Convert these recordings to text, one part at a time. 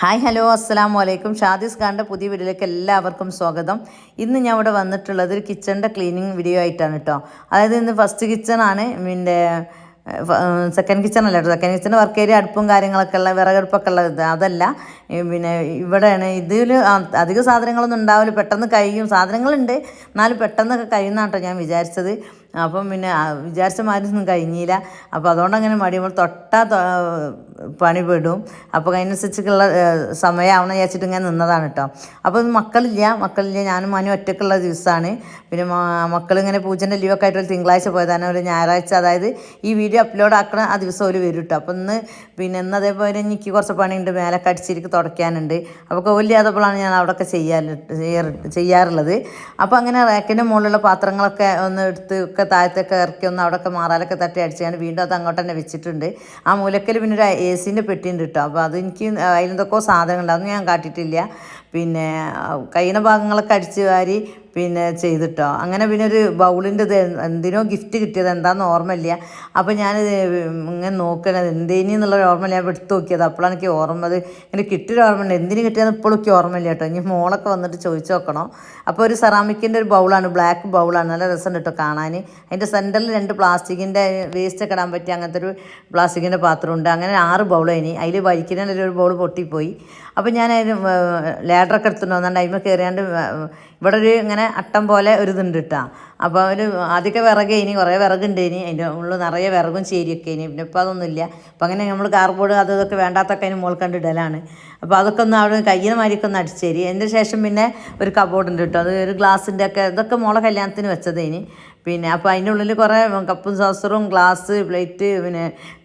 Hi hello അസ്സാം വലൈക്കും ഷാദിസ് ഖാന്റെ പുതിയ വീഡിയോയിലേക്ക് എല്ലാവർക്കും സ്വാഗതം. ഇന്ന് ഞാൻ ഇവിടെ വന്നിട്ടുള്ളത് ഒരു കിച്ചണിന്റെ ക്ലീനിങ് വീഡിയോ ആയിട്ടാണ് കേട്ടോ അതായത് ഇന്ന് ഫസ്റ്റ് കിച്ചണാണ് പിന്നെ സെക്കൻഡ് കിച്ചൺ അല്ല കേട്ടോ സെക്കൻഡ് കിച്ചൺ വർക്ക് ഏരിയ അടുപ്പും കാര്യങ്ങളൊക്കെ ഉള്ള വിറകടുപ്പൊക്കെ ഉള്ള ഇത് അതല്ല. പിന്നെ ഇവിടെയാണ് ഇതിൽ അധികം സാധനങ്ങളൊന്നും ഉണ്ടാവില്ല. പെട്ടെന്ന് കഴിയും. സാധനങ്ങളുണ്ട്. എന്നാലും പെട്ടെന്നൊക്കെ കഴിയുന്ന കേട്ടോ ഞാൻ വിചാരിച്ചത്. അപ്പം പിന്നെ വിചാരിച്ച മാതിരിയൊന്നും കഴിഞ്ഞില്ല. അപ്പോൾ അതുകൊണ്ട് അങ്ങനെ മടി. നമ്മൾ തൊട്ടാ തൊ- പണി പെടും അപ്പോൾ അതിനനുസരിച്ചുള്ള സമയമാവണം വിചാരിച്ചിട്ട് ഇങ്ങനെ നിന്നതാണ് കേട്ടോ. അപ്പോൾ മക്കളില്ല. മക്കളില്ല. ഞാനും മനു ഒറ്റക്കുള്ള ദിവസമാണ്. പിന്നെ മക്കളിങ്ങനെ പൂജന്റെ ലീവൊക്കെ ആയിട്ട് ഒരു തിങ്കളാഴ്ച പോയതാണ്. ഒരു ഞായറാഴ്ച അതായത് ഈ വീഡിയോ അപ്ലോഡ് ആക്കണ ആ ദിവസം ഒരു വരും കേട്ടോ. അപ്പോൾ ഇന്ന് പിന്നെ ഇന്ന് അതേപോലെ എനിക്ക് കുറച്ച് പണിയുണ്ട്. മേലൊക്കെ അടിച്ചിരിക്ക് തുടയ്ക്കാനുണ്ട്. അപ്പോൾ കോലില്ലാത്തപ്പോഴാണ് ഞാൻ അവിടെയൊക്കെ ചെയ്യാറ് ചെയ്യാറുള്ളത്. അപ്പോൾ അങ്ങനെ റാക്കിന്റെ മുകളിലുള്ള പാത്രങ്ങളൊക്കെ ഒന്ന് എടുത്ത് ഒക്കെ താഴത്തൊക്കെ ഇറക്കി ഒന്ന് അവിടെയൊക്കെ മാറാലൊക്കെ തട്ടി അടിച്ചാണ് വീണ്ടും അത് അങ്ങോട്ട് തന്നെ വെച്ചിട്ടുണ്ട്. ആ മൂലക്കൽ പിന്നെ ഒരു എ സിന്റെ പെട്ടിയുണ്ട് കേട്ടോ. അപ്പോൾ അത് എനിക്ക് അതിലെന്തൊക്കെയോ സാധനങ്ങളുണ്ട്. അതൊന്നും ഞാൻ കാട്ടിയിട്ടില്ല. പിന്നെ കഴിയുന്ന ഭാഗങ്ങളൊക്കെ അടിച്ച് വാരി പിന്നെ ചെയ്തിട്ടോ. അങ്ങനെ പിന്നെ ഒരു ബൗളിന്റെ ഇത് എന്തിനോ ഗിഫ്റ്റ് കിട്ടിയത്. എന്താണെന്ന് ഓർമ്മയില്ല. അപ്പോൾ ഞാൻ ഇങ്ങനെ നോക്കണത് എന്തിനു എന്നുള്ള ഓർമ്മയില്ല. ഞാൻ എടുത്തു നോക്കിയത്. അപ്പോഴാണ് എനിക്ക് ഓർമ്മ. അത് ഇങ്ങനെ കിട്ടിയൊരു ഓർമ്മയുണ്ട്. എന്തിനു കിട്ടിയെന്ന് ഇപ്പോഴും എനിക്ക് ഓർമ്മയില്ല കേട്ടോ. ഇനി മോളൊക്കെ വന്നിട്ട് ചോദിച്ചു നോക്കണം. അപ്പോൾ ഒരു സെറാമിക്കിന്റെ ഒരു ബൗളാണ്. ബ്ലാക്ക് ബൗളാണ്. നല്ല രസമുണ്ട് കേട്ടോ കാണാൻ. അതിന്റെ സെന്ററിൽ രണ്ട് പ്ലാസ്റ്റിക്കിന്റെ വേസ്റ്റ് ഒക്കെ ഇടാൻ പറ്റിയ അങ്ങനത്തെ ഒരു പ്ലാസ്റ്റിക്കിന്റെ പാത്രമുണ്ട് അങ്ങനെ ആറ് ബൗൾ അതിന്. അതിൽ വഴിക്കുന്ന ഒരു ബൗൾ പൊട്ടിപ്പോയി. അപ്പോൾ ഞാൻ അതിന് ലാഡറൊക്കെ എടുത്തിട്ടുണ്ടോ? വന്നിട്ട് അതിന്മേൽ കയറിയാണ്ട് ഇവിടെ ഒരു ഇങ്ങനെ അട്ടം പോലെ ഒരു ഇതുണ്ട് കേട്ടോ അപ്പോൾ ഒരു ആദ്യമൊക്കെ വിറക് ഇനി കുറേ വിറകുണ്ട് ഇനി അതിന്റെ ഉള്ളിൽ നിറയെ വിറകും ചേരിയൊക്കെ ഇനി പിന്നെ ഇപ്പോൾ അതൊന്നുമില്ല അപ്പോൾ അങ്ങനെ നമ്മൾ കാർബോർഡ് അത് ഇതൊക്കെ വേണ്ടാത്തൊക്കെ അതിന് മുകൾ കണ്ടിടലാണ് അപ്പോൾ അതൊക്കെ ഒന്ന് അവിടെ കയ്യിൽ മാരിയൊക്കെ ഒന്ന് അടിച്ചേരി. അതിന്റെ ശേഷം പിന്നെ ഒരു കബോർഡ് ഉണ്ട് കേട്ടോ അത് ഒരു ഗ്ലാസിന്റെ ഒക്കെ ഇതൊക്കെ മോളെ കല്യാണത്തിന് വെച്ചത് ഇനി പിന്നെ അപ്പോൾ അതിന്റെ ഉള്ളിൽ കുറേ കപ്പും സോസറും ഗ്ലാസ് പ്ലേറ്റ് പിന്നെ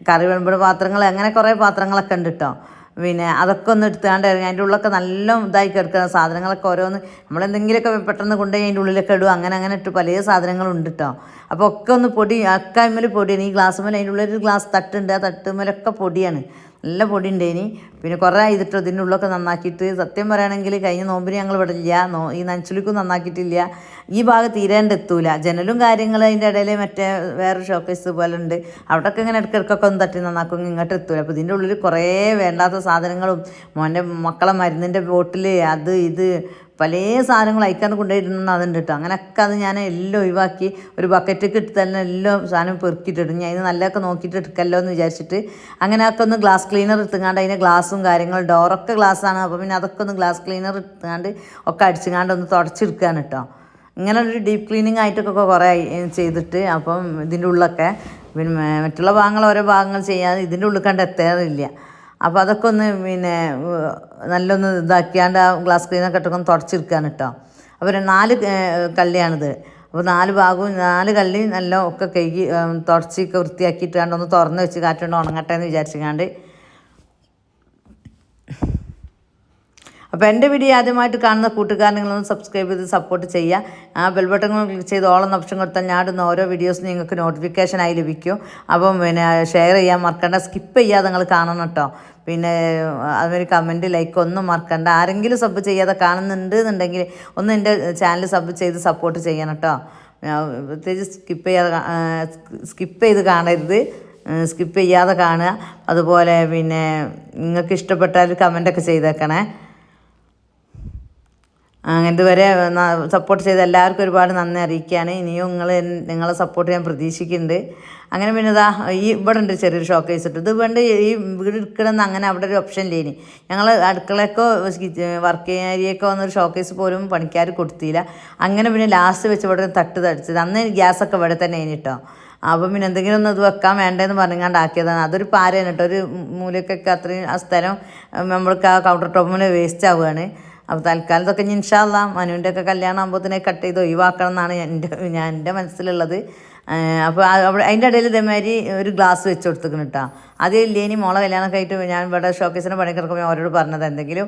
കറി വിളമ്പുന്ന പാത്രങ്ങൾ അങ്ങനെ കുറേ പാത്രങ്ങളൊക്കെ ഉണ്ട് കേട്ടോ പിന്നെ അതൊക്കെ ഒന്ന് എടുത്താണ്ട് ഇറങ്ങി അതിന്റെ ഉള്ളൊക്കെ നല്ല ഇതായി കിടക്കുന്ന സാധനങ്ങളൊക്കെ ഓരോന്ന് നമ്മളെന്തെങ്കിലുമൊക്കെ പെട്ടെന്ന് കൊണ്ടുപോയി അതിന്റെ ഉള്ളിലൊക്കെ ഇടും. അങ്ങനെ അങ്ങനെ ഇട്ട് പല സാധനങ്ങളുണ്ട് കേട്ടോ അപ്പോൾ ഒക്കെ ഒന്ന് പൊടി അക്കായ്മൽ പൊടിയാണ്. ഈ ഗ്ലാസ് മേലെ അതിന്റെ ഉള്ളിൽ ഒരു ഗ്ലാസ് തട്ടുണ്ട്. ആ തട്ടുമേലൊക്കെ പൊടിയാണ്. നല്ല പൊടി ഉണ്ട് ഇനി പിന്നെ കുറേ ഇതിട്ടോ ഇതിന്റെ ഉള്ളൊക്കെ നന്നാക്കിയിട്ട്. സത്യം പറയുകയാണെങ്കിൽ കഴിഞ്ഞ നോമ്പിന് ഞങ്ങൾ ഇവിടെ ഇല്ല നോ ഈ നനച്ചുലിക്കും നന്നാക്കിയിട്ടില്ല. ഈ ഭാഗം തീരേണ്ട എത്തൂല. ജനലും കാര്യങ്ങളും അതിന്റെ ഇടയിൽ മറ്റേ വേറെ ഷോക്കേസ് പോലെ ഉണ്ട്. അവിടെയൊക്കെ ഇങ്ങനെ ഇടയ്ക്കിടയ്ക്കൊക്കെ ഒന്ന് തട്ടി നന്നാക്കും. ഇങ്ങോട്ട് എത്തൂല. അപ്പോൾ ഇതിന്റെ ഉള്ളിൽ കുറേ വേണ്ടാത്ത സാധനങ്ങളും മോന്റെ മക്കളെ മരുന്നിന്റെ ബോട്ടിൽ അത് ഇത് പല സാധനങ്ങൾ അയക്കാണ്ട് കൊണ്ടുപോയിട്ടുണ്ട് അതുണ്ട് കേട്ടോ അങ്ങനെയൊക്കെ അത് ഞാൻ എല്ലാം ഒഴിവാക്കി ഒരു ബക്കറ്റൊക്കെ ഇട്ട് തന്നെ എല്ലാം സാധനം പെറുക്കിയിട്ടിടും. ഞാൻ ഇത് നല്ലതൊക്കെ നോക്കിയിട്ട് എടുക്കല്ലോ എന്ന് വിചാരിച്ചിട്ട് അങ്ങനെയൊക്കെ ഒന്ന് ഗ്ലാസ് ക്ലീനർ എടുത്തുകൊണ്ട് അതിന്റെ ഗ്ലാസും കാര്യങ്ങളും ഡോറൊക്കെ ഗ്ലാസ്സാണ്. അപ്പോൾ പിന്നെ അതൊക്കെ ഒന്ന് ഗ്ലാസ് ക്ലീനർ എടുത്തുകൊണ്ട് ഒക്കെ അടിച്ചുകൊണ്ട് ഒന്ന് തുടച്ചെടുക്കുകയാണ് കേട്ടോ ഇങ്ങനെ ഒരു ഡീപ്പ് ക്ലീനിങ് ആയിട്ടൊക്കെ കുറേ ചെയ്തിട്ട് അപ്പം ഇതിന്റെ ഉള്ളൊക്കെ പിന്നെ മറ്റുള്ള ഭാഗങ്ങൾ ഓരോ ഭാഗങ്ങൾ ചെയ്യാതെ ഇതിന്റെ ഉള്ളിൽ കണ്ട് എത്താറില്ല. അപ്പോൾ അതൊക്കെ ഒന്ന് പിന്നെ നല്ലൊന്ന് ഇതാക്കിയാണ്ട് ആ ഗ്ലാസ് ക്ലീനൊക്കെ ഇട്ടൊക്കെ തുടച്ചെടുക്കുകയാണ് കേട്ടോ അപ്പോൾ നാല് കല്ലിയാണിത് അപ്പോൾ നാല് ഭാഗവും നാല് കല്ലി നല്ല ഒക്കെ ഏഹ്, തുടച്ചൊക്കെ വൃത്തിയാക്കിയിട്ട് കണ്ട് ഒന്ന് തുറന്ന് വെച്ച് കാറ്റുകൊണ്ട് ഉണങ്ങട്ടെ എന്ന് വിചാരിച്ചുകൊണ്ട് അപ്പോൾ എന്റെ വീഡിയോ ആദ്യമായിട്ട് കാണുന്ന കൂട്ടുകാർ നിങ്ങളൊന്ന് സബ്സ്ക്രൈബ് ചെയ്ത് സപ്പോർട്ട് ചെയ്യുക ആ ബെൽ ബട്ടൺ ക്ലിക്ക് ചെയ്ത് ഓളം ഓപ്ഷൻ കൊടുത്താൽ ഞാൻ ഇടുന്ന ഓരോ വീഡിയോസും നിങ്ങൾക്ക് നോട്ടിഫിക്കേഷനായി ലഭിക്കും. അപ്പം പിന്നെ ഷെയർ ചെയ്യാൻ മറക്കണ്ട. സ്കിപ്പ് ചെയ്യാതെ നിങ്ങൾ കാണണം കേട്ടോ പിന്നെ അവർ കമന്റ് ലൈക്ക് ഒന്നും മറക്കണ്ട. ആരെങ്കിലും സബ് ചെയ്യാതെ കാണുന്നുണ്ട് എന്നുണ്ടെങ്കിൽ ഒന്ന് എന്റെ ചാനൽ സബ് ചെയ്ത് സപ്പോർട്ട് ചെയ്യണം കേട്ടോ പ്രത്യേകിച്ച് സ്കിപ്പ് ചെയ്യാതെ സ്കിപ്പ് ചെയ്ത് കാണരുത്. സ്കിപ്പ് ചെയ്യാതെ കാണുക. അതുപോലെ പിന്നെ നിങ്ങൾക്ക് ഇഷ്ടപ്പെട്ടാൽ കമന്റൊക്കെ ചെയ്തേക്കണേ. ഇതുവരെ സപ്പോർട്ട് ചെയ്ത എല്ലാവർക്കും ഒരുപാട് നന്ദി അറിയിക്കുകയാണ്. ഇനിയും നിങ്ങൾ നിങ്ങളെ സപ്പോർട്ട് ഞാൻ പ്രതീക്ഷിക്കുന്നുണ്ട്. അങ്ങനെ പിന്നെ ഇതാ ഈ ഇവിടെ ഉണ്ട് ചെറിയൊരു ഷോക്ക് വെച്ചിട്ട് ഇത് വേണ്ട ഈ വീട് എടുക്കണമെന്ന് അങ്ങനെ അവിടെ ഒരു ഓപ്ഷൻ ഇല്ലേനി. ഞങ്ങൾ അടുക്കളക്കോ വർക്ക് ഏരിയക്കോ വന്നൊരു ഷോക്കേസ് പോലും പണിക്കാർ കൊടുത്തില്ല. അങ്ങനെ പിന്നെ ലാസ്റ്റ് വെച്ച് ഇവിടെ തട്ട് തടിച്ചത്. അന്ന് ഗ്യാസൊക്കെ ഇവിടെ തന്നെ കഴിഞ്ഞിട്ടോ അപ്പം പിന്നെ എന്തെങ്കിലും ഒന്ന് ഇത് വെക്കാൻ വേണ്ടതെന്ന് പറഞ്ഞാണ്ട് ആക്കിയതാണ് അതൊരു പാരയാണ് കേട്ടോ ഒരു മൂലക്കൊക്കെ അത്രയും ആ സ്ഥലം നമ്മൾക്ക് ആ കൗണ്ടർ ടോപ്പിൽ വേസ്റ്റ് ആവുകയാണ്. അപ്പോൾ തൽക്കാലം ഇതൊക്കെ ഇനി ഇൻഷാല്ല മനുവിന്റെ ഒക്കെ കല്യാണം ആകുമ്പോഴത്തേനെ കട്ട് ചെയ്ത് ഒഴിവാക്കണം എന്നാണ് എന്റെ ഞാൻ എന്റെ മനസ്സിലുള്ളത്. അപ്പോൾ അവിടെ അതിന്റെ ഇടയിൽ ഇതേമാതിരി ഒരു ഗ്ലാസ് വെച്ച് കൊടുത്തേക്കണം കേട്ടോ അതേ ഇല്ലേനി മോളെ കല്യാണമൊക്കെ ആയിട്ട് ഞാൻ ഇവിടെ ഷോക്കേസിന്റെ പണി കിടക്കുമ്പോൾ അവരോട് പറഞ്ഞത് എന്തെങ്കിലും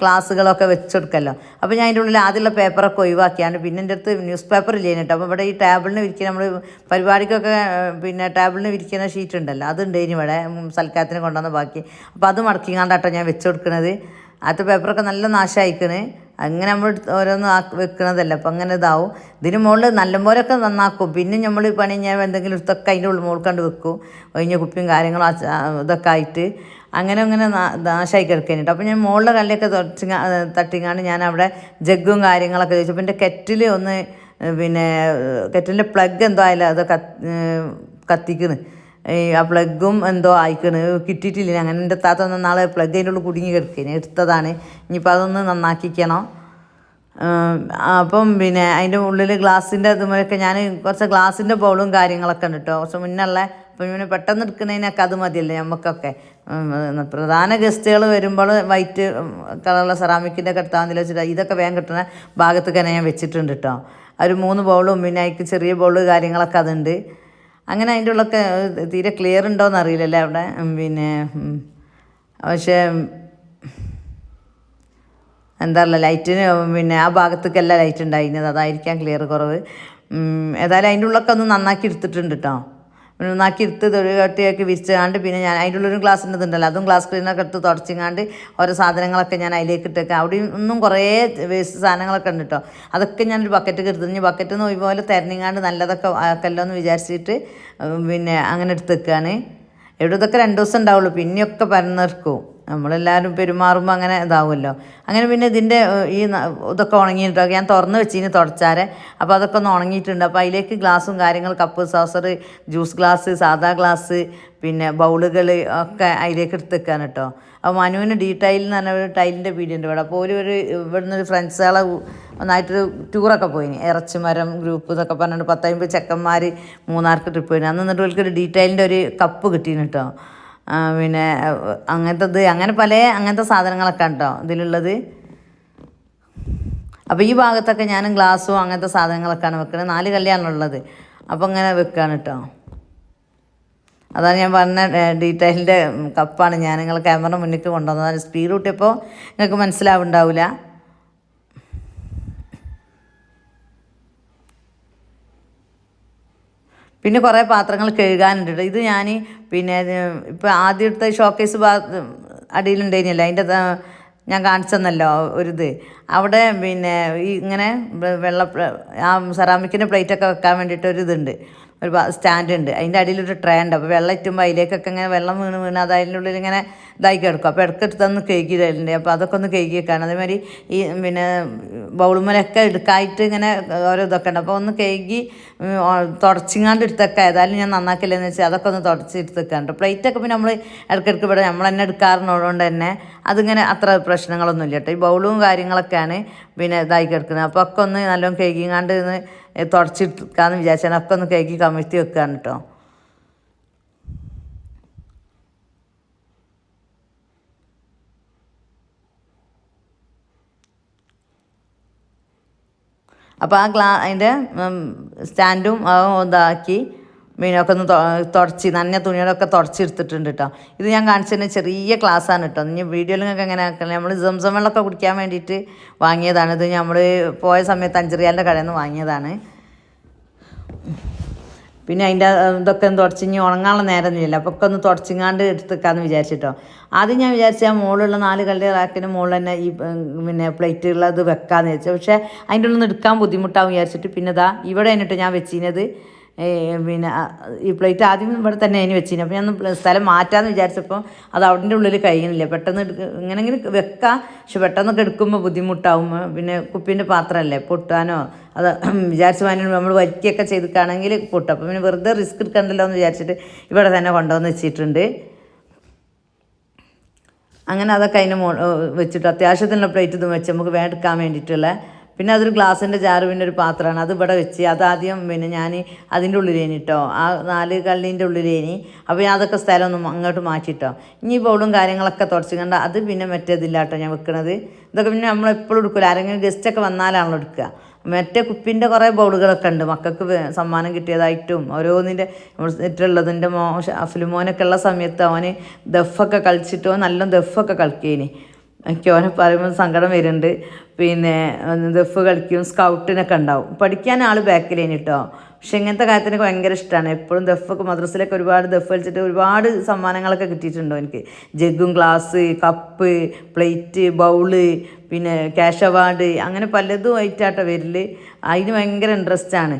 ക്ലാസ്സുകളൊക്കെ വെച്ച് കൊടുക്കല്ലോ. അപ്പോൾ ഞാൻ അതിന്റെ ഉള്ളിൽ ആദ്യമുള്ള പേപ്പറൊക്കെ ഒഴിവാക്കിയാണ്. പിന്നെ എന്റെ അടുത്ത് ന്യൂസ് പേപ്പർ ഇല്ലേനി കേട്ടോ അപ്പോൾ ഇവിടെ ഈ ടേബിളിന് വിരിക്കുന്ന നമ്മൾ പരിപാടിക്കൊക്കെ പിന്നെ ടേബിളിന് വിരിക്കുന്ന ഷീറ്റ് ഉണ്ടല്ലോ അതുണ്ട് ഇനി ഇവിടെ സൽക്കാരത്തിന് കൊണ്ടുവന്ന ബാക്കി. അപ്പോൾ അത് മടക്കിങ്ങാണ്ടാട്ടോ ഞാൻ വെച്ച് കൊടുക്കുന്നത് ആദ്യത്തെ പേപ്പറൊക്കെ നല്ല നാശമായിക്കണ് അങ്ങനെ നമ്മൾ ഓരോന്ന് ആ വെക്കണതല്ല. അപ്പം അങ്ങനെ ഇതാവും. ഇതിന് മുകളിൽ നല്ലപോലെയൊക്കെ നന്നാക്കും. പിന്നെ നമ്മൾ പണി ഞാൻ എന്തെങ്കിലും ഇതൊക്കെ അതിന്റെ ഉള്ളിൽ മുകളിൽ കണ്ട് വെക്കും. ഒഴിഞ്ഞ കുപ്പിയും കാര്യങ്ങളും ഇതൊക്കെ ആയിട്ട്. അങ്ങനെ അങ്ങനെ നാശമായി കിടക്കാനിട്ട് അപ്പോൾ ഞാൻ മുകളിലെ കല്ലൊക്കെ തുടച്ച് തട്ടിങ്ങാണ്ട് ഞാൻ അവിടെ ജഗ്ഗും കാര്യങ്ങളൊക്കെ ചോദിച്ചു അപ്പം എന്റെ കെറ്റിൽ ഒന്ന് പിന്നെ കെറ്റിലിന്റെ പ്ലഗ് എന്തോ ആയാലും അത് കത്ത് ഏഹ് കത്തിക്കണ്. ഈ ആ പ്ലഗും എന്തോ ആയിക്കണ്. കിട്ടിയിട്ടില്ല. അങ്ങനെ എന്റെ താത്ത ഒന്ന് നാളെ പ്ലഗ് അതിന്റെ ഉള്ളിൽ കുടുങ്ങി കിടക്കേനെ എടുത്തതാണ്. ഇനിയിപ്പോൾ അതൊന്ന് നന്നാക്കിക്കണം. അപ്പം പിന്നെ അതിന്റെ ഉള്ളിൽ ഗ്ലാസിന്റെ അതുമൊക്കെ ഞാൻ കുറച്ച് ഗ്ലാസിന്റെ ബൗളും കാര്യങ്ങളൊക്കെ ഉണ്ട് കേട്ടോ കുറച്ച് മുന്നുള്ള അപ്പം ഇങ്ങനെ പെട്ടെന്ന് എടുക്കുന്നതിനൊക്കെ അത് മതിയല്ലേ നമുക്കൊക്കെ പ്രധാന ഗസ്റ്റുകൾ വരുമ്പോൾ വൈറ്റ് കളറുള്ള സെറാമിക്കിന്റെ ഒക്കെ എടുത്താൽ വെച്ചിട്ട് ഇതൊക്കെ വേഗം കിട്ടുന്ന ഭാഗത്തൊക്കെ ഞാൻ വെച്ചിട്ടുണ്ട് കേട്ടോ ഒരു മൂന്ന് ബൗളും പിന്നെ അതിക്ക് ചെറിയ ബൗൾ കാര്യങ്ങളൊക്കെ അതുണ്ട്. അങ്ങനെ അതിന്റെ ഉള്ളൊക്കെ തീരെ ക്ലിയർ ഉണ്ടോയെന്ന് അറിയില്ലല്ലേ അവിടെ? പിന്നെ പക്ഷേ എന്താ പറയുക ലൈറ്റിന് പിന്നെ ആ ഭാഗത്തേക്കല്ല ലൈറ്റ് ഉണ്ടായിരുന്നത്. അതായിരിക്കാം ക്ലിയർ കുറവ്. ഏതായാലും അതിന്റെ ഉള്ളൊക്കെ ഒന്ന് നന്നാക്കി എടുത്തിട്ടുണ്ട് കേട്ടോ നന്നാക്കി എടുത്ത് ഒരു കട്ടിയൊക്കെ വിരിച്ചാണ്ട് പിന്നെ ഞാൻ അതിന്റെ ഉള്ളൊരു ഗ്ലാസ് ഇതുണ്ടല്ലോ അതും ഗ്ലാസ് ക്ലീനൊക്കെ എടുത്ത് തുടച്ചിങ്ങാണ്ട് ഓരോ സാധനങ്ങളൊക്കെ ഞാൻ അതിലേക്ക് ഇട്ടേക്കാം അവിടെ ഒന്നും കുറേ വേസ്റ്റ് സാധനങ്ങളൊക്കെ ഉണ്ട് കേട്ടോ അതൊക്കെ ഞാനൊരു ബക്കറ്റ് എടുത്തു ഇനി ബക്കറ്റ് നിന്ന് പോലെ തിരഞ്ഞിങ്ങാണ്ട് നല്ലതൊക്കെ ആക്കല്ലോ എന്ന് വിചാരിച്ചിട്ട് പിന്നെ അങ്ങനെ എടുത്തേക്കാണ് എവിടെ ഇതൊക്കെ രണ്ട് ദിവസം ഉണ്ടാവുള്ളൂ പിന്നെയൊക്കെ പരന്നിറക്കും നമ്മളെല്ലാവരും പെരുമാറുമ്പോൾ അങ്ങനെ ഇതാവുമല്ലോ. അങ്ങനെ പിന്നെ ഇതിന്റെ ഈ ഇതൊക്കെ ഉണങ്ങിയിട്ടൊക്കെ ഞാൻ തുറന്ന് വെച്ചിന് തുടച്ചാരെ. അപ്പോൾ അതൊക്കെ ഒന്ന് ഉണങ്ങിയിട്ടുണ്ട്. അപ്പോൾ അതിലേക്ക് ഗ്ലാസും കാര്യങ്ങൾ കപ്പ് സോസർ ജ്യൂസ് ഗ്ലാസ് സാധാ ഗ്ലാസ് പിന്നെ ബൗളുകൾ ഒക്കെ അതിലേക്ക് എടുത്ത് വെക്കാൻ കേട്ടോ അപ്പോൾ മനുവിന് ഡീ ടൈൽ എന്ന് പറഞ്ഞ ഒരു ടൈലിന്റെ പീടിയുണ്ട് ഇവിടെ. അപ്പോൾ ഒരു ഒരു ഇവിടുന്ന് ഒരു ഫ്രണ്ട്സുകളെ ഒന്നായിട്ടൊരു ടൂറൊക്കെ പോയിന്. ഇറച്ചിമരം ഗ്രൂപ്പ് എന്നൊക്കെ പറഞ്ഞിട്ട് പത്തമ്പത് ചെക്കന്മാർ മൂന്നാർക്ക് ട്രിപ്പ് പോയിന്. അന്ന് എന്നിട്ട് ഒരു ഡീറ്റെയിലിന്റെ ഒരു കപ്പ് കിട്ടീന് കേട്ടോ പിന്നെ അങ്ങനത്തത് അങ്ങനെ പല അങ്ങനത്തെ സാധനങ്ങളൊക്കെ ഉണ്ടോ ഇതിലുള്ളത്? അപ്പോൾ ഈ ഭാഗത്തൊക്കെ ഞാൻ ഗ്ലാസ്സും അങ്ങനത്തെ സാധനങ്ങളൊക്കെയാണ് വെക്കുന്നത് നാല് കല്യാണമുള്ളത് അപ്പോൾ അങ്ങനെ വെക്കുകയാണ് കേട്ടോ അതാണ് ഞാൻ പറഞ്ഞ ഡീറ്റെയിലിന്റെ കപ്പാണ്. ഞാൻ നിങ്ങൾ ക്യാമറ മുന്നിൽ കൊണ്ടുവന്നത്. സ്പീഡ് കൂട്ടിയപ്പോൾ നിങ്ങൾക്ക് മനസ്സിലാവുണ്ടാവില്ല പിന്നെ കുറേ പാത്രങ്ങൾ കഴുകാനുണ്ട്. ഇത് ഞാൻ പിന്നെ ഇപ്പോൾ ആദ്യത്തെ ഷോക്കേസ് ഭാ അടിയിലുണ്ടായിരുന്നില്ല? അതിന്റെ ഞാൻ കാണിച്ചെന്നല്ലോ ഒരിത്. അവിടെ പിന്നെ ഇങ്ങനെ വെള്ള ആ സെറാമിക്കിന്റെ പ്ലേറ്റൊക്കെ വെക്കാൻ വേണ്ടിയിട്ട് ഒരു ഇതുണ്ട് ഒരു സ്റ്റാൻഡ് ഉണ്ട് അതിന്റെ അടിയിലൊരു ട്രേ ഉണ്ട്. അപ്പോൾ വെള്ളം എത്തുമ്പോൾ അതിലേക്കൊക്കെ ഇങ്ങനെ വെള്ളം വീണ് വീണ് അത് അതിന്റെ ഉള്ളിൽ ഇങ്ങനെ ഇതായി കിടക്കും. അപ്പോൾ ഇടയ്ക്കെടുത്ത് ഒന്ന് കേക്ക് തരലുണ്ട് അപ്പോൾ അതൊക്കെ ഒന്ന് കേക്ക് വെക്കാണ്. അതേമാതിരി ഈ പിന്നെ ബൗളുമലൊക്കെ എടുക്കായിട്ട് ഇങ്ങനെ ഓരോ ഇതൊക്കെ ഉണ്ട്. അപ്പോൾ ഒന്ന് കേക്ക് തുടച്ചിങ്ങാണ്ട് എടുത്തൊക്കെ. ഏതായാലും ഞാൻ നന്നാക്കില്ലെന്ന് വെച്ചാൽ അതൊക്കെ ഒന്ന് തുടച്ച് പ്ലേറ്റ് പ്ലേറ്റൊക്കെ പിന്നെ നമ്മൾ ഇടയ്ക്കിടയ്ക്ക് ഇവിടെ നമ്മൾ തന്നെ എടുക്കാറുള്ളതുകൊണ്ട് തന്നെ അതിങ്ങനെ അത്ര പ്രശ്നങ്ങളൊന്നും ഇല്ല കേട്ടോ. ഈ ബൗളും കാര്യങ്ങളൊക്കെയാണ് പിന്നെ ഇതായി കിടക്കുന്നത്. അപ്പോൾ ഒക്കെ ഒന്ന് നല്ലോണം കേക്കിങ്ങാണ്ട് തുടച്ചെടുക്കാമെന്ന് വിചാരിച്ചാൽ ഒക്കെ ഒന്ന് കേക്ക് കമിഴ്ത്തി വെക്കുകയാണ് കേട്ടോ അപ്പോൾ ആ ഗ്ലാ അതിന്റെ സ്റ്റാൻഡും ഇതാക്കി മീനൊക്കെ ഒന്ന് തുടച്ച് നന്നെ തുണികളൊക്കെ തുടച്ചെടുത്തിട്ടുണ്ട് കേട്ടോ ഇത് ഞാൻ കാണിച്ചതിന് ചെറിയ ക്ലാസ്സാണ് കേട്ടോ ഇനി വീഡിയോയിൽ നിങ്ങൾക്ക് എങ്ങനെ ആക്കണം നമ്മൾ സംസം വെള്ളമൊക്കെ കുടിക്കാൻ വേണ്ടിയിട്ട് വാങ്ങിയതാണ്. ഇത് നമ്മൾ പോയ സമയത്ത് അഞ്ചറിയാലിന്റെ കടയിൽ നിന്ന് വാങ്ങിയതാണ്. പിന്നെ അതിന്റെ ഇതൊക്കെ ഒന്ന് തുടച്ച് ഇനി ഉണങ്ങാനുള്ള നേരമൊന്നുമില്ല. അപ്പോൾ ഒക്കെ ഒന്ന് തുടച്ചിങ്ങാണ്ട് എടുത്തേക്കാന്ന് വിചാരിച്ചിട്ടോ ആദ്യം ഞാൻ വിചാരിച്ച ആ മുകളിലുള്ള നാല് കല്ല് റാക്കിന് മുകളിൽ തന്നെ ഈ പിന്നെ പ്ലേറ്റുള്ളത് വെക്കാമെന്ന് വിചാരിച്ചു. പക്ഷേ അതിന്റെ ഉള്ളിൽ നിന്ന് എടുക്കാൻ ബുദ്ധിമുട്ടാകും വിചാരിച്ചിട്ട് പിന്നെ ഇതാ ഇവിടെ എന്നിട്ട് ഞാൻ വെച്ചിരുന്നത് പിന്നെ ഈ പ്ലേറ്റ് ആദ്യം ഇവിടെ തന്നെ അതിന് വെച്ചിരുന്നു. അപ്പോൾ ഞാൻ സ്ഥലം മാറ്റാമെന്ന് വിചാരിച്ചപ്പോൾ അത് അവിടെ ഉള്ളിൽ കഴിയുന്നില്ല പെട്ടെന്ന് ഇങ്ങനെങ്കിലും വെക്കാം? പക്ഷെ പെട്ടെന്നൊക്കെ എടുക്കുമ്പോൾ ബുദ്ധിമുട്ടാവും. പിന്നെ കുപ്പീന്റെ പാത്രമല്ലേ പൊട്ടാനോ? അത് വിചാരിച്ച് പോകാനും നമ്മൾ വരിക്കുകയൊക്കെ ചെയ്തിട്ടാണെങ്കിൽ പൊട്ടും. അപ്പോൾ പിന്നെ വെറുതെ റിസ്ക് എടുക്കണ്ടല്ലോ എന്ന് വിചാരിച്ചിട്ട് ഇവിടെ തന്നെ കൊണ്ടുവന്ന് വെച്ചിട്ടുണ്ട്. അങ്ങനെ അതൊക്കെ അതിന് വെച്ചിട്ട് അത്യാവശ്യത്തിനുള്ള പ്ലേറ്റ് ഇതും വെച്ച് നമുക്ക് വേണ്ടെടുക്കാൻ വേണ്ടിയിട്ടുള്ള പിന്നെ അതൊരു ഗ്ലാസിന്റെ ജാറ് പിന്നെ ഒരു പാത്രമാണ്. അത് ഇവിടെ വെച്ച് അതാദ്യം പിന്നെ ഞാൻ അതിന്റെ ഉള്ളിലേനി കേട്ടോ ആ നാല് കള്ളിന്റെ ഉള്ളിലേനി. അപ്പോൾ ഞാൻ അതൊക്കെ സ്ഥലം ഒന്ന് അങ്ങോട്ട് മാറ്റിട്ടോ. ഇനി ബൗളും കാര്യങ്ങളൊക്കെ തുടച്ച് കണ്ട അത് പിന്നെ മറ്റേതില്ല കേട്ടോ ഞാൻ വെക്കണത്. ഇതൊക്കെ പിന്നെ നമ്മൾ എപ്പോഴും എടുക്കില്ല ആരെങ്കിലും ഗസ്റ്റൊക്കെ വന്നാലാണല്ലോ എടുക്കുക. മറ്റേ കുപ്പിന്റെ കുറേ ബൗളുകളൊക്കെ ഉണ്ട്. മക്കൾക്ക് സമ്മാനം കിട്ടിയതായിട്ടും ഓരോന്നിന്റെ ഇട്ടുള്ളതിന്റെ മോ അഫിലുമോനൊക്കെ ഉള്ള സമയത്ത് അവന് ദഫൊക്കെ കളിച്ചിട്ടോ നല്ല ദഫൊക്കെ കളിക്കേനി. എനിക്ക് ഓനെ പറയുമ്പോൾ സങ്കടം വരുന്നുണ്ട്. പിന്നെ ദഫ് കളിക്കും സ്കൗട്ടിനൊക്കെ ഉണ്ടാവും. പഠിക്കാൻ ആൾ ബാക്കിലേനി കേട്ടോ പക്ഷെ ഇങ്ങനത്തെ കാര്യത്തിനൊക്കെ ഭയങ്കര ഇഷ്ടമാണ് എപ്പോഴും ദഫൊക്കെ മദ്രസിലൊക്കെ ഒരുപാട് ദഫ് കളിച്ചിട്ട് ഒരുപാട് സമ്മാനങ്ങളൊക്കെ കിട്ടിയിട്ടുണ്ടോ എനിക്ക്. ജഗ്ഗും ഗ്ലാസ് കപ്പ് പ്ലേറ്റ് ബൗൾ പിന്നെ ക്യാഷ് അവാർഡ് അങ്ങനെ പലതും ആയിട്ടാട്ടോ വരൽ അതിന് ഭയങ്കര ഇൻട്രസ്റ്റ് ആണ്.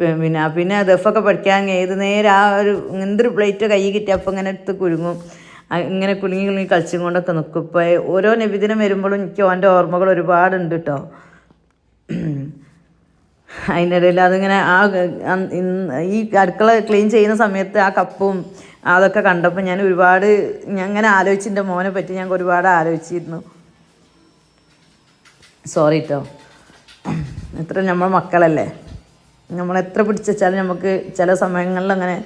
പിന്നെ പിന്നെ ദഫൊക്കെ പഠിക്കാൻ ഏത് നേരം ആ ഒരു എന്തൊരു പ്ലേറ്റ് കൈ കിട്ടിയപ്പോൾ ഇങ്ങനെ എടുത്ത് കുലുങ്ങും ആ ഇങ്ങനെ കുലുങ്ങി കുലുങ്ങി കളിച്ചും കൊണ്ടൊക്കെ നിൽക്കും ഓരോ നബിദിനം വരുമ്പോഴും എനിക്ക് ഓന്റെ ഓർമ്മകൾ ഒരുപാടുണ്ട് കേട്ടോ അതിനിടയിൽ അതിങ്ങനെ ആ ഈ അടുക്കള ക്ലീൻ ചെയ്യുന്ന സമയത്ത് ആ കപ്പും അതൊക്കെ കണ്ടപ്പോൾ ഞാൻ ഒരുപാട് ഞാൻ അങ്ങനെ ആലോചിച്ച് എന്റെ മോനെ പറ്റി ഞാൻ ഒരുപാട് ആലോചിച്ചിരുന്നു. സോറി കേട്ടോ എത്ര നമ്മൾ മക്കളല്ലേ? നമ്മൾ എത്ര പിടിച്ചാലും നമുക്ക് ചില സമയങ്ങളിൽ അങ്ങനെ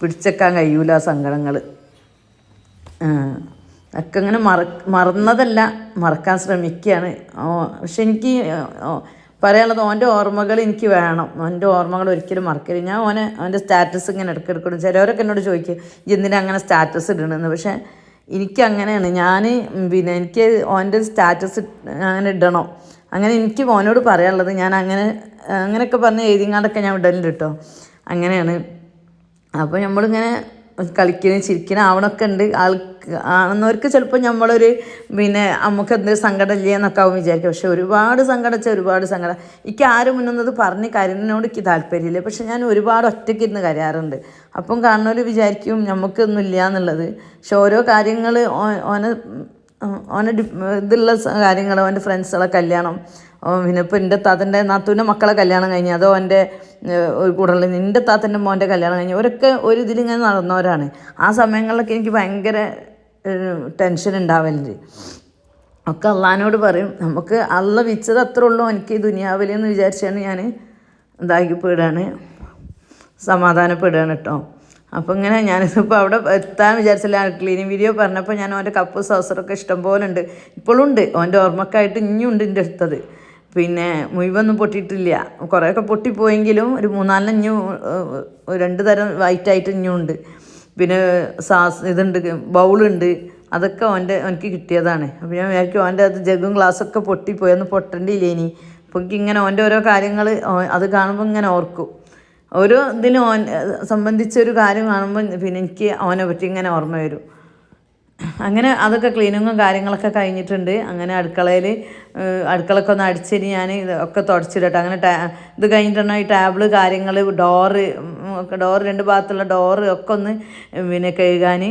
പിടിച്ചേക്കാൻ കഴിയൂല സങ്കടങ്ങൾ. ഒക്കെ ഇങ്ങനെ മറ മറന്നതല്ല മറക്കാൻ ശ്രമിക്കുകയാണ് പക്ഷെ എനിക്ക് പറയാനുള്ളത് ഓന്റെ ഓർമ്മകൾ എനിക്ക് വേണം. ഓന്റെ ഓർമ്മകൾ ഒരിക്കലും മറക്കരുത്. ഞാൻ ഓനെ അവന്റെ സ്റ്റാറ്റസ് ഇങ്ങനെ ഇടയ്ക്കിടയ്ക്കിടും ചിലവരൊക്കെ എന്നോട് ചോദിക്കും "ഇയ്യ് എന്തിനാ അങ്ങനെ സ്റ്റാറ്റസ് ഇടണമെന്ന് പക്ഷേ എനിക്ക് അങ്ങനെയാണ്. ഞാൻ പിന്നെ എനിക്ക് ഓന്റെ സ്റ്റാറ്റസ് അങ്ങനെ ഇടണം. അങ്ങനെ എനിക്ക് ഓനോട് പറയാനുള്ളത് ഞാൻ അങ്ങനെ അങ്ങനെയൊക്കെ പറഞ്ഞ് എഴുതിങ്ങാണ്ടൊക്കെ ഞാൻ ഇടലുണ്ട് കേട്ടോ അങ്ങനെയാണ്. അപ്പോൾ നമ്മളിങ്ങനെ കളിക്കുന്ന ചിരിക്കുന്ന ആവണൊക്കെ ഉണ്ട്. ആൾക്ക് ആണെന്നവർക്ക് ചിലപ്പോൾ നമ്മളൊരു പിന്നെ നമുക്ക് എന്തൊരു സങ്കടം ഇല്ലേ എന്നൊക്കെ ആവും വിചാരിക്കും. പക്ഷെ ഒരുപാട് സങ്കടം ഒരുപാട് സങ്കടം. എനിക്ക് ആരും മുന്നൊന്നത് പറഞ്ഞ് കരഞ്ഞതിനോട് എനിക്ക് താല്പര്യമില്ല. പക്ഷെ ഞാൻ ഒരുപാട് ഒറ്റയ്ക്ക് ഇരുന്ന് കരയാറുണ്ട്. അപ്പം കാണുന്നവർ വിചാരിക്കും നമുക്കൊന്നും ഇല്ല എന്നുള്ളത്. പക്ഷെ ഓരോ കാര്യങ്ങൾ ഓനെ ഓനെ ഇതുള്ള കാര്യങ്ങൾ ഓന്റെ ഫ്രണ്ട്സുകളെ കല്യാണം പിന്നെ ഇപ്പോൾ എന്റെ താത്തന്റെ നാത്തൂന്റെ മക്കളെ കല്യാണം കഴിഞ്ഞ് അതോ എന്റെ കൂടുതൽ നിന്റെ താത്തന്റെ മോന്റെ കല്യാണം കഴിഞ്ഞ് അവരൊക്കെ ഒരു ഇതിലിങ്ങനെ നടന്നവരാണ്. ആ സമയങ്ങളിലൊക്കെ എനിക്ക് ഭയങ്കര ടെൻഷൻ ഉണ്ടാവലുണ്ട്. ഒക്കെ അള്ളഹാനോട് പറയും നമുക്ക് അള്ള വിച്ചത് അത്രേ ഉള്ളൂ എനിക്ക് ഈ ദുനിയാവിൽ എന്ന് വിചാരിച്ചാണ് ഞാൻ ഇതാക്കിപ്പെടുകയാണ് സമാധാനപ്പെടുകയാണ് കേട്ടോ അപ്പോൾ ഇങ്ങനെ ഞാനിതിപ്പോൾ അവിടെ എത്താൻ വിചാരിച്ചില്ല. ക്ലീനിങ് വീഡിയോ പറഞ്ഞപ്പോൾ ഞാൻ ഓന്റെ കപ്പ് സോസറൊക്കെ ഇഷ്ടം പോലെ ഉണ്ട് ഇപ്പോഴും ഉണ്ട്. ഓന്റെ ഓർമ്മക്കായിട്ട് ഇനിയുണ്ട് എന്റെ അടുത്തത്. പിന്നെ മുഴുവൊന്നും പൊട്ടിയിട്ടില്ല. കുറേയൊക്കെ പൊട്ടിപ്പോയെങ്കിലും ഒരു മൂന്നാലെണ്ണം ഇഞ്ഞു രണ്ട് തരം വൈറ്റായിട്ട് ഇഞ്ഞുണ്ട് പിന്നെ സാസ് ഇതുണ്ട് ബൗളുണ്ട്. അതൊക്കെ ഓന്റെ എനിക്ക് കിട്ടിയതാണ്. അപ്പോൾ ഞാൻ വിചാരിക്കും ഓന്റെ അത് ജഗും ഗ്ലാസ്സൊക്കെ പൊട്ടിപ്പോയി. ഒന്ന് പൊട്ടണ്ടില്ലേ ഇനി? അപ്പോൾ ഇങ്ങനെ ഓന്റെ ഓരോ കാര്യങ്ങൾ അത് കാണുമ്പോൾ ഇങ്ങനെ ഓർക്കും. ഓരോ ഇതിനും ഓൻ സംബന്ധിച്ചൊരു കാര്യം കാണുമ്പോൾ പിന്നെ എനിക്ക് അവനെ പറ്റി ഇങ്ങനെ ഓർമ്മ വരും. അങ്ങനെ അതൊക്കെ ക്ലീനിങ്ങും കാര്യങ്ങളൊക്കെ കഴിഞ്ഞിട്ടുണ്ട്. അങ്ങനെ അടുക്കളയിൽ അടുക്കളൊക്കെ ഒന്ന് അടിച്ചിട്ട് ഞാൻ ഇതൊക്കെ തുടച്ചിടട്ടെ. അങ്ങനെ ടാ ഇത് കഴിഞ്ഞിട്ടാണ് ഈ ടാബിൾ കാര്യങ്ങൾ ഡോറ് ഡോറ് രണ്ട് ഭാഗത്തുള്ള ഡോറ് ഒക്കെ ഒന്ന് പിന്നെ കഴുകാൻ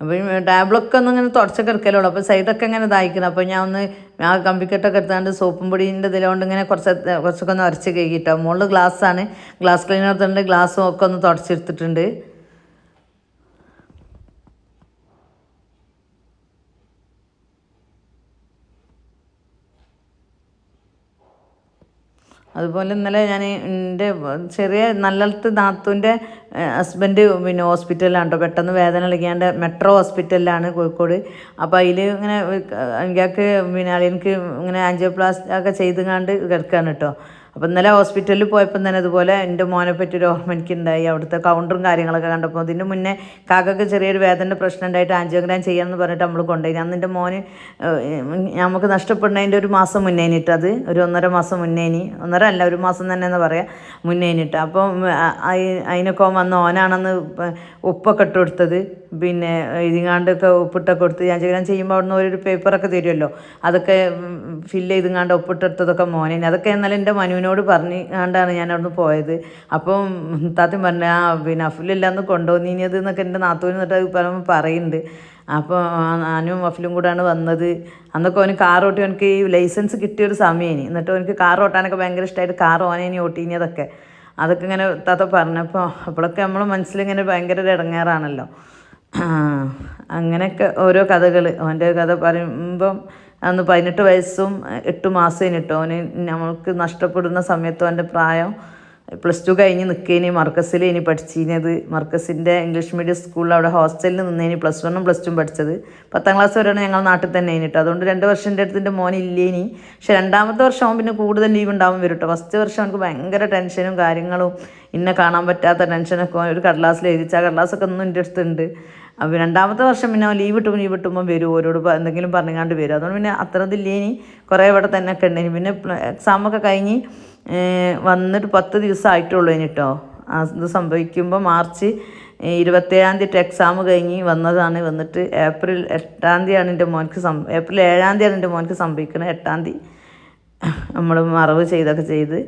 അപ്പോൾ ടാബ്ലൊക്കെ ഒന്നും ഇങ്ങനെ തുടച്ചൊക്കെ എടുക്കലുള്ളൂ. അപ്പോൾ സൈഡൊക്കെ ഇങ്ങനെ ഇതായിക്കണം. അപ്പോൾ ഞാൻ ഒന്ന് ആ കമ്പിക്കെട്ടൊക്കെ എടുത്താണ്ട് സോപ്പും പൊടിന്റെ ഇതിലോണ്ട് ഇങ്ങനെ കുറച്ച് കുറച്ചൊക്കെ ഒന്ന് ഉരച്ച് കഴുകിയിട്ടോ മുകളിൽ ഗ്ലാസ്സാണ് ഗ്ലാസ് ക്ലീനർ എടുത്തിട്ടുണ്ട് ഗ്ലാസ്സും ഒക്കെ ഒന്ന് തുടച്ചെടുത്തിട്ടുണ്ട് അതുപോലെ ഇന്നലെ ഞാൻ എന്റെ ചെറിയ നല്ലത്ത് നാത്തൂന്റെ ഹസ്ബൻഡ് പിന്നെ ഹോസ്പിറ്റലിലാണ് കേട്ടോ പെട്ടെന്ന് വേദന ഇളകിയാണ്ട് മെട്രോ ഹോസ്പിറ്റലിലാണ് കോഴിക്കോട്. അപ്പോൾ അതിൽ ഇങ്ങനെ എനിക്ക് പിന്നെ അളിയനക്ക് ഇങ്ങനെ ആൻജിയോപ്ലാസ്റ്റ് ഒക്കെ ചെയ്തുങ്ങാണ്ട് കിടക്കുകയാണ് കേട്ടോ അപ്പോൾ ഇന്നലെ ഹോസ്പിറ്റലിൽ പോയപ്പോൾ തന്നെ അതുപോലെ എന്റെ മോനെ പറ്റി ഒരു ഓർമ്മ എനിക്കുണ്ടായി. അവിടുത്തെ കൗണ്ടറും കാര്യങ്ങളൊക്കെ കണ്ടപ്പോൾ അതിന് മുന്നേ കാക്കക്ക് ചെറിയൊരു വേദന പ്രശ്നം ഉണ്ടായിട്ട് ആൻജിയോഗ്രാം ചെയ്യാമെന്ന് പറഞ്ഞിട്ട് നമ്മൾ കൊണ്ടുപോയി. അന്ന് എന്റെ മോന് നമുക്ക് നഷ്ടപ്പെടുന്നതിന്റെ ഒരു മാസം മുന്നേനിട്ട് അത് ഒരു ഒന്നര മാസം മുന്നേനി ഒന്നര അല്ല ഒരു മാസം തന്നെ എന്ന് പറയാം മുന്നേനിട്ട് അപ്പം അതിനൊക്കെ വന്ന ഓനാണെന്ന് ഉപ്പൊക്കെ ഇട്ട് കൊടുത്തത്. പിന്നെ ഇതിങ്ങാണ്ടൊക്കെ ഉപ്പിട്ടൊക്കെ കൊടുത്ത് ആൻജിയോഗ്രാം ചെയ്യുമ്പോൾ അവിടുന്ന് ഒരു പേപ്പറൊക്കെ തരുമല്ലോ. അതൊക്കെ ഫില്ല് ചെയ്തുങ്ങാണ്ട് ഒപ്പിട്ടെടുത്തതൊക്കെ മോനെ. അതൊക്കെ എന്നാലും എന്റെ മനുവിനോട് പറഞ്ഞു കണ്ടാണ് ഞാൻ അവിടുന്ന് പോയത്. അപ്പം താത്തയും പറഞ്ഞു ആ പിന്നെ അഫിലെല്ലാം കൊണ്ടുവന്നിനിയത് എന്നൊക്കെ എന്റെ നാത്തൂന് എന്നിട്ട് പറയുമ്പോൾ പറയുന്നുണ്ട് അപ്പോൾ ഞാനും അഫിലും കൂടാണ് വന്നത്. അന്നൊക്കെ അവന് കാർ ഓട്ടി അവനക്ക് ഈ ലൈസൻസ് കിട്ടിയൊരു സമയമാണ് എന്നിട്ട് അവനക്ക് കാർ ഓട്ടാനൊക്കെ ഭയങ്കര ഇഷ്ടമായിട്ട് കാർ ഓനേനി ഓട്ടിനിയതൊക്കെ അതൊക്കെ ഇങ്ങനെ താത്ത പറഞ്ഞപ്പോൾ അപ്പോഴൊക്കെ നമ്മൾ മനസ്സിലിങ്ങനെ ഭയങ്കര ഇടങ്ങേറാണല്ലോ. അങ്ങനെയൊക്കെ ഓരോ കഥകൾ അവന്റെ കഥ പറയുമ്പം അന്ന് പതിനെട്ട് വയസ്സും എട്ട് മാസം കേട്ടോ അവന് നമ്മൾക്ക് നഷ്ടപ്പെടുന്ന സമയത്തും അവന്റെ പ്രായം പ്ലസ് ടു കഴിഞ്ഞ് നിൽക്കേനി മർക്കസിൽ ഇനി പഠിച്ചിരുന്നത് മർക്കസിന്റെ ഇംഗ്ലീഷ് മീഡിയം സ്കൂളിൽ അവിടെ ഹോസ്റ്റലിൽ നിന്നേനി പ്ലസ് വണ്ണും പ്ലസ് ടു പഠിച്ചത്. പത്താം ക്ലാസ് വരെയാണ് ഞങ്ങൾ നാട്ടിൽ തന്നെ കഴിഞ്ഞിട്ട് അതുകൊണ്ട് രണ്ട് വർഷം എന്റെ അടുത്തിന്റെ മോൻ ഇല്ലേനി. പക്ഷെ രണ്ടാമത്തെ വർഷം പിന്നെ കൂടുതൽ ലീവ് ഉണ്ടാവും വരും കേട്ടോ ഫസ്റ്റ് വർഷം എനിക്ക് ഭയങ്കര ടെൻഷനും കാര്യങ്ങളും. ഇന്നെ കാണാൻ പറ്റാത്ത ടെൻഷനൊക്കെ ഒരു കടലാസിൽ എഴുതിച്ച ആ കടലാസൊക്കെ ഒന്നും എന്റെ അടുത്തുണ്ട് അപ്പോൾ രണ്ടാമത്തെ വർഷം പിന്നെ ലീവ് കിട്ടുമ്പോൾ ലീവ് കിട്ടുമ്പോൾ വരും. ഓരോട് എന്തെങ്കിലും പറഞ്ഞുകൊണ്ട് വരും. അതുകൊണ്ട് പിന്നെ അത്ര ഇതില്ലേനി കുറേ ഇവിടെ തന്നെ ഒക്കെ ഉണ്ടായിനി പിന്നെ എക്സാമൊക്കെ കഴിഞ്ഞ് വന്നിട്ട് പത്ത് ദിവസം കേട്ടോ ആ ഇത് സംഭവിക്കുമ്പോൾ മാർച്ച് ഇരുപത്തേഴാം തീയതി എക്സാം കഴിഞ്ഞ് വന്നതാണ്. വന്നിട്ട് ഏപ്രിൽ എട്ടാം തീയതിയാണ് എന്റെ മോനക്ക് സം ഏപ്രിൽ ഏഴാം തീയതിയാണ് എന്റെ മോനക്ക് സംഭവിക്കുന്നത് എട്ടാം തീയതി. നമ്മൾ മറവ് ചെയ്തൊക്കെ ചെയ്ത്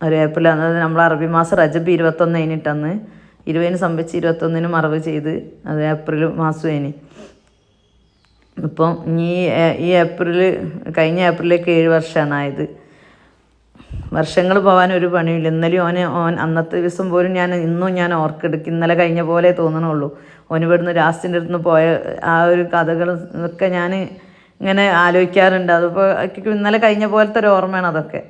ഒരു ഏപ്രിൽ അതായത് നമ്മൾ അറബി മാസം റജബ് ഇരുപത്തൊന്ന് കഴിഞ്ഞിട്ടന്ന് ഇരുപതിന് സംഭവിച്ച് ഇരുപത്തൊന്നിന് മറവ് ചെയ്ത് അത് ഏപ്രിൽ മാസം കഴിഞ്ഞ്. ഇപ്പം ഈ ഈ ഏപ്രിൽ കഴിഞ്ഞ ഏപ്രിലേക്ക് ഏഴ് വർഷമാണ് ആയത്. വർഷങ്ങൾ പോകാൻ ഒരു പണിയില്ല ഇന്നലെ ഓന് ഓൻ അന്നത്തെ ദിവസം പോലും ഞാൻ ഇന്നും ഞാൻ ഓർക്കെടുക്കും. ഇന്നലെ കഴിഞ്ഞ പോലെ തോന്നണുള്ളൂ. ഓന് ഇവിടുന്ന് രാസ്റ്റിന്റെ അടുത്ത് പോയ ആ ഒരു കഥകൾ ഒക്കെ ഞാൻ ഇങ്ങനെ ആലോചിക്കാറുണ്ട്. അതിപ്പോൾ ഇന്നലെ കഴിഞ്ഞ പോലത്തെ ഒരു ഓർമ്മയാണ് അതൊക്കെ.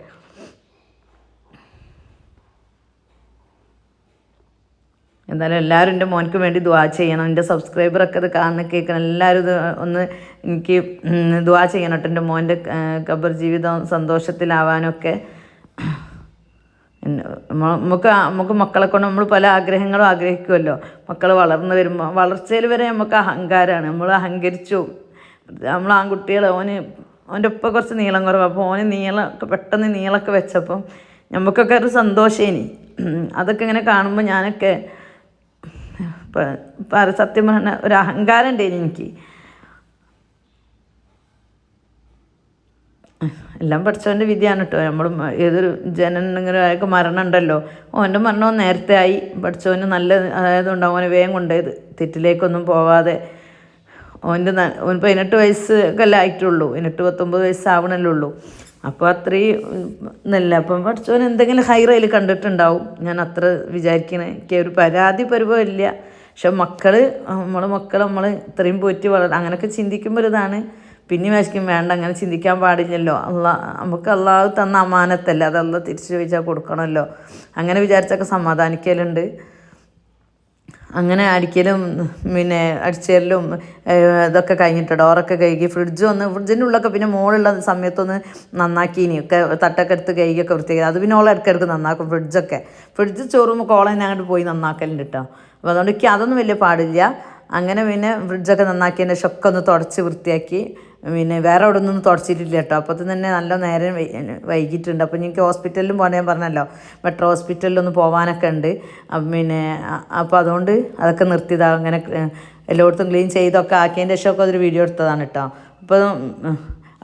എന്തായാലും എല്ലാവരും എന്റെ മോനക്ക് വേണ്ടി ദ്വാ ചെയ്യണം. എന്റെ സബ്സ്ക്രൈബറൊക്കെ ഇത് കാണുന്ന കേൾക്കണം. എല്ലാവരും ഇത് ഒന്ന് എനിക്ക് ദ്വാ ചെയ്യണം കേട്ടോ. എന്റെ മോന്റെ ഖബർ ജീവിതം സന്തോഷത്തിലാവാനൊക്കെ. നമുക്ക് നമുക്ക് മക്കളെ കൊണ്ട് നമ്മൾ പല ആഗ്രഹങ്ങളും ആഗ്രഹിക്കുമല്ലോ മക്കൾ വളർന്നു വരുമ്പോൾ വളർച്ചയിൽ വരെ നമുക്ക് അഹങ്കാരമാണ് നമ്മൾ അഹങ്കരിച്ചു. നമ്മൾ ആൺകുട്ടികൾ ഓന് ഓന്റെ ഉപ്പ കുറച്ച് നീളം കുറവ്. അപ്പോൾ ഓന് നീളമൊക്കെ പെട്ടെന്ന് നീളമൊക്കെ വെച്ചപ്പോൾ നമുക്കൊക്കെ ഒരു സന്തോഷേനി അതൊക്കെ ഇങ്ങനെ കാണുമ്പോൾ ഞാനൊക്കെ സത്യം പറഞ്ഞ ഒരു അഹങ്കാരം ഉണ്ടായിരുന്നു എനിക്ക് എല്ലാം പഠിച്ചവന്റെ വിധിയാണ് കേട്ടോ നമ്മൾ ഏതൊരു ജനനെങ്കിലും അയാൾക്ക് മരണം ഉണ്ടല്ലോ ഓന്റെ മരണവും നേരത്തെ ആയി. പഠിച്ചവന് നല്ല ആയതുകൊണ്ട് അവനെ വേഗം കൊണ്ടുപോയത്. തെറ്റിലേക്കൊന്നും പോവാതെ. ഓന്റെ ഓൻ പതിനെട്ട് വയസ്സ് അല്ലേ ആയിട്ടുള്ളൂ. പതിനെട്ട് പത്തൊമ്പത് വയസ്സാവണല്ലേ ഉള്ളൂ. അപ്പോൾ അത്രയും നല്ല അപ്പം പഠിച്ചവൻ എന്തെങ്കിലും ഹൈറയിൽ കണ്ടിട്ടുണ്ടാവും. ഞാൻ അത്ര വിചാരിക്കണേ. എനിക്ക് ഒരു പരാതി പരുവം ഇല്ല പക്ഷെ മക്കൾ നമ്മൾ മക്കൾ നമ്മൾ ഇത്രയും പോറ്റി വളർ അങ്ങനെയൊക്കെ ചിന്തിക്കുമ്പോൾ ഇതാണ്. പിന്നെ വിശക്കും വേണ്ട അങ്ങനെ ചിന്തിക്കാൻ പാടില്ലല്ലോ. അള്ളാ നമുക്ക് അള്ളാഹ് തന്ന അമാനത്തല്ലേ അത് തിരിച്ചു ചോദിച്ചാൽ കൊടുക്കണമല്ലോ അങ്ങനെ വിചാരിച്ചൊക്കെ സമാധാനിക്കലുണ്ട്. അങ്ങനെ അടിക്കലും പിന്നെ അടിച്ചേരലും ഏഹ്, ഇതൊക്കെ കഴിഞ്ഞിട്ട് ഡോറൊക്കെ കഴുകി ഫ്രിഡ്ജ് ഒന്ന് ഫ്രിഡ്ജിന്റെ ഉള്ളൊക്കെ പിന്നെ മോളുള്ള സമയത്തൊന്ന് നന്നാക്കിനി. ഒക്കെ തട്ടൊക്കെ എടുത്ത് കഴുകിയൊക്കെ വൃത്തിയാക്കി. അത് പിന്നെ ഓളെ ഇടയ്ക്കിടയ്ക്ക് നന്നാക്കും ഫ്രിഡ്ജൊക്കെ. ഫ്രിഡ്ജ് ചോറുമ്പോൾ കോളൻ അങ്ങോട്ട് പോയി നന്നാക്കലുണ്ട് കേട്ടോ അപ്പോൾ അതുകൊണ്ട് എനിക്ക് അതൊന്നും വലിയ പാടില്ല. അങ്ങനെ പിന്നെ ഫ്രിഡ്ജൊക്കെ എന്റെ ഷൊക്കെ ഒന്ന് തുടച്ച് വൃത്തിയാക്കി. പിന്നെ വേറെ അവിടെ ഒന്നും തുടച്ചിട്ടില്ല കേട്ടോ. അപ്പോൾ തന്നെ നല്ല നേരം വൈകിട്ടുണ്ട്. അപ്പോൾ എനിക്ക് ഹോസ്പിറ്റലിലും പോകണം ഞാൻ പറഞ്ഞല്ലോ. മെട്രോ ഹോസ്പിറ്റലിലൊന്ന് പോകാനൊക്കെ ഉണ്ട്. പിന്നെ അപ്പോൾ അതുകൊണ്ട് അതൊക്കെ നിർത്തിയതാണ് അങ്ങനെ എല്ലായിടത്തും ക്ലീൻ ചെയ്തൊക്കെ ആക്കിയതിന്റെ ശേഷമൊക്കെ അതൊരു വീഡിയോ എടുത്തതാണ് കേട്ടോ. അപ്പോൾ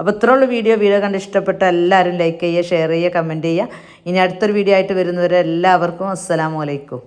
അപ്പോൾ ഇത്ര ഉള്ള വീഡിയോ. വീഡിയോ കണ്ട് ഇഷ്ടപ്പെട്ട എല്ലാവരും ലൈക്ക് ചെയ്യുക ഷെയർ ചെയ്യുക കമന്റ് ചെയ്യുക. ഇനി അടുത്തൊരു വീഡിയോ ആയിട്ട് വരുന്നവരെ എല്ലാവർക്കും അസ്സലാമു അലൈക്കും.